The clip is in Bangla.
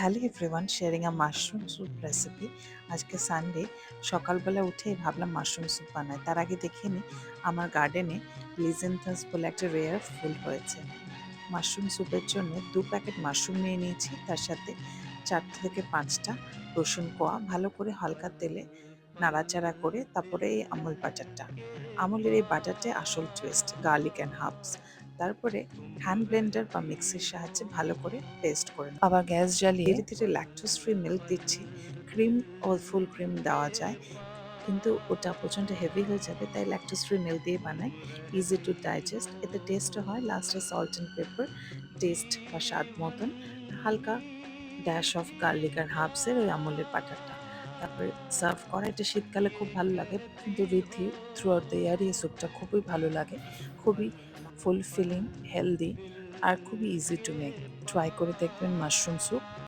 Hello everyone sharing a mushroom soup recipe আজকে সানডে সকালবেলা উঠে ভাবলাম মাশরুম স্যুপ বানায় তার আগে দেখে নিই আমার গার্ডেনে লিজেন্থাস বলে একটা রেয়ার ফুল হয়েছে। মাশরুম স্যুপের জন্য দু প্যাকেট মাশরুম নিয়ে নিয়েছি। তার সাথে চারটে থেকে পাঁচটা রসুন কোয়া, ভালো করে হালকা তেলে নাড়াচাড়া করে তারপরে এই আমুল বাটারটা। আমুলের এই বাটারটা আসল টুইস্ট গার্লিক অ্যান্ড হার্বস তারপরে হ্যান্ড ব্লেন্ডার বা মিক্সির সাহায্যে ভালো করে পেস্ট করে নেব। আবার গ্যাস জ্বালিয়ে ধীরে ধীরে ল্যাকটোজ ফ্রি মিল্ক দিচ্ছি। ক্রিম ও ফুল ক্রিম দেওয়া যায়। কিন্তু ওটা প্রচণ্ড হেভি হয়ে যাবে তাই ল্যাকটোজ ফ্রি মিল্ক দিয়ে বানাই। ইজি টু ডাইজেস্ট এতে টেস্টও হয় লাস্টে সল্ট অ্যান্ড পেপার টেস্ট বা স্বাদ মতন। হালকা ড্যাশ অফ গার্লিক আর হার্বসের ওই আমলের বাটারটা। তারপরে সার্ভ করা এটা শীতকালে খুব ভালো লাগে কিন্তু রিথি থ্রু আউট দ্য ইয়ার এই স্যুপটা খুবই ভালো লাগে। খুবই ফুলফিলিং হেলদি আর খুবই ইজি টু মেক ট্রাই করে দেখবেন মাশরুম স্যুপ